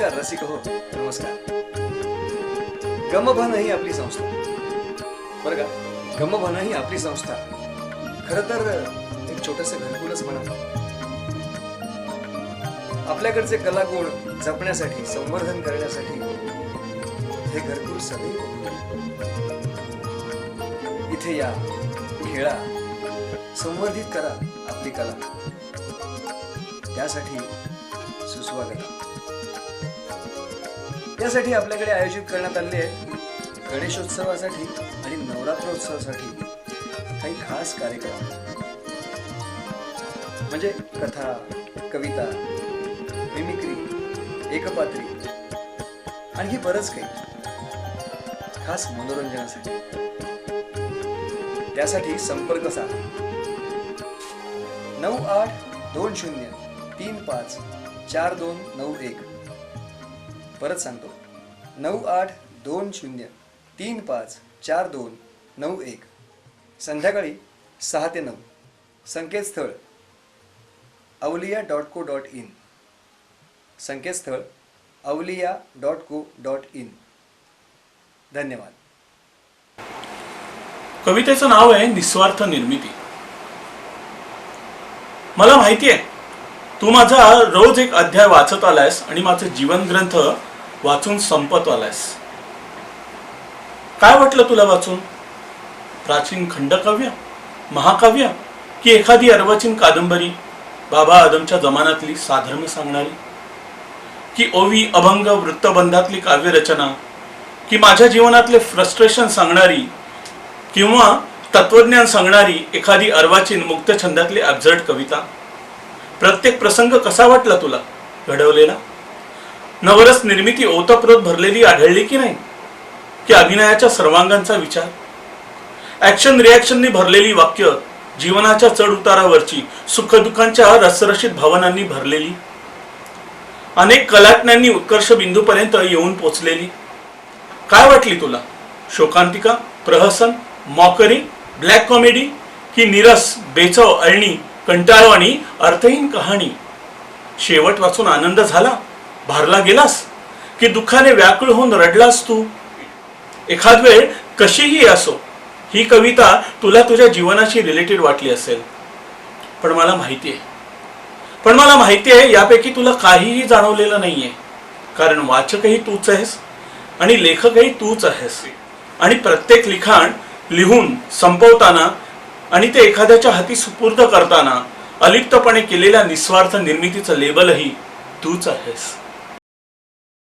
रसिक हो. नमस्कार. गमभन ही आपली संस्था. बरं का? गमभन ही आपली संस्था. खर तर एक छोटस घरकुलच म्हणा. आपल्याकडचे कलागुण जपण्यासाठी संवर्धन करण्यासाठी हे घरकुल सदैव इथे या खेळा संवर्धित करा आपली कला. त्यासाठी सुस्वागत त्यासाठी आपल्याकडे आयोजित करण्यात आले आहे गणेशोत्सवासाठी आणि नवरात्रोत्सवासाठी काही खास कार्यक्रम. म्हणजे कथा कविता मिमिक्री एकपात्री आणखी बरंच काही खास मनोरंजनासाठी. त्यासाठी संपर्क साधा. नऊ आठ दोन शून्य तीन पाच चार दोन नऊ एक. परत सांगतो. नऊ आठ दोन शून्य तीन पाच चार दोन नऊ एक. संध्याकाळी सहा ते नऊ. संकेतस्थळ Avaliya dot co dot in. संकेतस्थळ Avaliya dot co dot in. धन्यवाद. कवितेचं नाव आहे निस्वार्थ निर्मिती. मला माहिती आहे तू माझा रोज एक अध्याय वाचत आलायस आणि माझं जीवन ग्रंथ वाचून संपत आलायस. काय वाटलं तुला वाचून? प्राचीन खंडकाव्य? महाकाव्य? की एखादी अर्वाचीन कादंबरी? बाबा आदमच्या जमान्यातली साधर्म्य सांगणारी? की ओवी अभंग वृत्तबंधातली काव्यरचना? की माझ्या जीवनातले फ्रस्ट्रेशन सांगणारी? किंवा तत्वज्ञान सांगणारी एखादी अर्वाचीन मुक्त छंदातली अब्झर्ड कविता? प्रत्येक प्रसंग कसा वाटला तुला? घडवलेला? नवरस निर्मिती ओतप्रोत भरलेली आढळली की नाही? की अभिनयाच्या सर्वांगांचा विचार? ऍक्शन रिॲक्शननी भरलेली वाक्य जीवनाच्या चढ उतारावरची सुखदुःखांच्या रसरशीत भावनांनी भरलेली? अनेक कलाटण्यांनी उत्कर्ष बिंदूपर्यंत येऊन पोचलेली? काय वाटली तुला? शोकांतिका प्रहसन मॉकरी ब्लॅक कॉमेडी की निरस बेचव अळणी कंटाळवाणी अर्थहीन कहाणी? शेवट वाचून आनंद झाला? भारला गेलास? की दुःखाने व्याकुळ होऊन रडलास तू? एखाद वेळ कशीही असो ही कविता तुला तुझ्या जीवनाशी रिलेटेड वाटली असेल. पण मला माहिती आहे. पण मला माहिती आहे यापैकी तुला काहीही जाणवलेलं नाहीये. कारण वाचकही तूच आहेस आणि लेखकही तूच आहेस. आणि प्रत्येक लिखाण लिहून संपवताना आणि ते एखाद्याच्या हाती सुपूर्द करताना अलिप्तपणे केलेल्या निस्वार्थ निर्मितीचं लेबलही तूच आहेस.